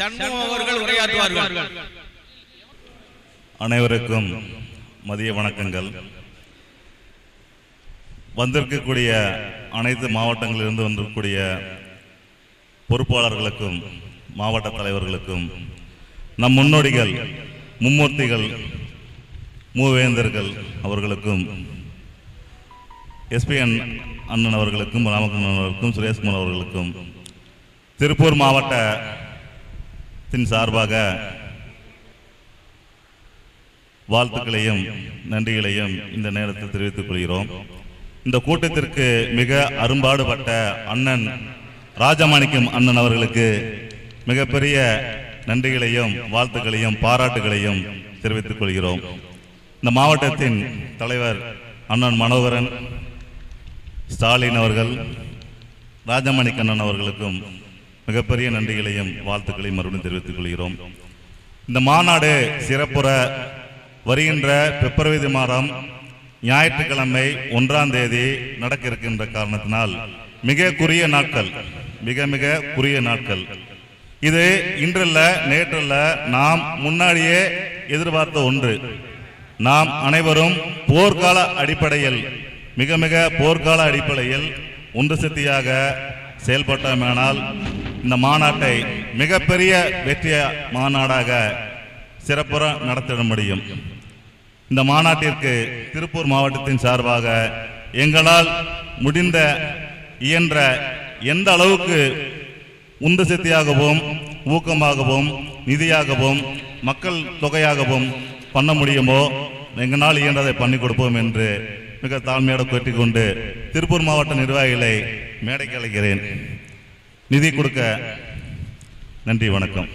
சண்முகம் அவர்கள் உரையாற்றுவார்கள். அனைவருக்கும் மதிய வணக்கங்கள். வந்திருக்கக்கூடிய அனைத்து மாவட்டங்களிலிருந்து வந்திருக்கக்கூடிய பொறுப்பாளர்களுக்கும் மாவட்ட தலைவர்களுக்கும் நம் முன்னோடிகள் மும்மூர்த்திகள் மூவேந்தர்கள் அவர்களுக்கும் எஸ்பிஎன் அண்ணன் அவர்களுக்கும் ராமகிருஷ்ணன் அவர்களுக்கும் சுரேஷ்குமார் அவர்களுக்கும் திருப்பூர் மாவட்டத்தின் சார்பாக வாழ்த்துக்களையும் நன்றிகளையும் இந்த நேரத்தில் தெரிவித்துக் கொள்கிறோம். இந்த கூட்டத்திற்கு மிக அரும்பாடுபட்ட அண்ணன் ராஜமாணிக்கம் அண்ணன் அவர்களுக்கு மிகப்பெரிய நன்றிகளையும் வாழ்த்துக்களையும் பாராட்டுகளையும் தெரிவித்துக் கொள்கிறோம். இந்த மாவட்டத்தின் தலைவர் அண்ணன் மனோகரன் ஸ்டாலின் அவர்கள் ராஜமாணிக்கண்ணன் அவர்களுக்கும் மிகப்பெரிய நன்றிகளையும் வாழ்த்துக்களையும் மறுபடியும் தெரிவித்துக் கொள்கிறோம். இந்த மாநாடு சிறப்புற வருகின்ற பிப்ரவரி மாதம் ஞாயிற்றுக்கிழமை ஒன்றாம் தேதி நடக்க இருக்கின்ற காரணத்தினால் மிக குறிய நாட்கள் மிக மிக குறிய நாட்கள். இது இன்றல்ல நேற்றல்ல நாம் முன்னாடியே எதிர்பார்த்த ஒன்று. நாம் அனைவரும் போர்க்கால அடிப்படையில் மிக மிக போர்க்கால அடிப்படையில் ஒன்று சக்தியாக செயல்பட்டோமேனால் இந்த மாநாட்டை மிகப்பெரிய வெற்றிய மாநாடாக சிறப்புற நடத்திட முடியும். இந்த மாநாட்டிற்கு திருப்பூர் மாவட்டத்தின் சார்பாக எங்களால் முடிந்த இயன்ற எந்த அளவுக்கு உந்து சக்தியாகவும் ஊக்கமாகவும் நிதியாகவும் மக்கள் தொகையாகவும் பண்ண முடியுமோ எங்களால் இயன்றதை பண்ணி கொடுப்போம் என்று மிக தாழ்மையோடு கேட்டுக்கொண்டு திருப்பூர் மாவட்ட நிர்வாகிகளை மேடைக்கு அழைக்கிறேன். நிதி கொடுக்க நன்றி வணக்கம்.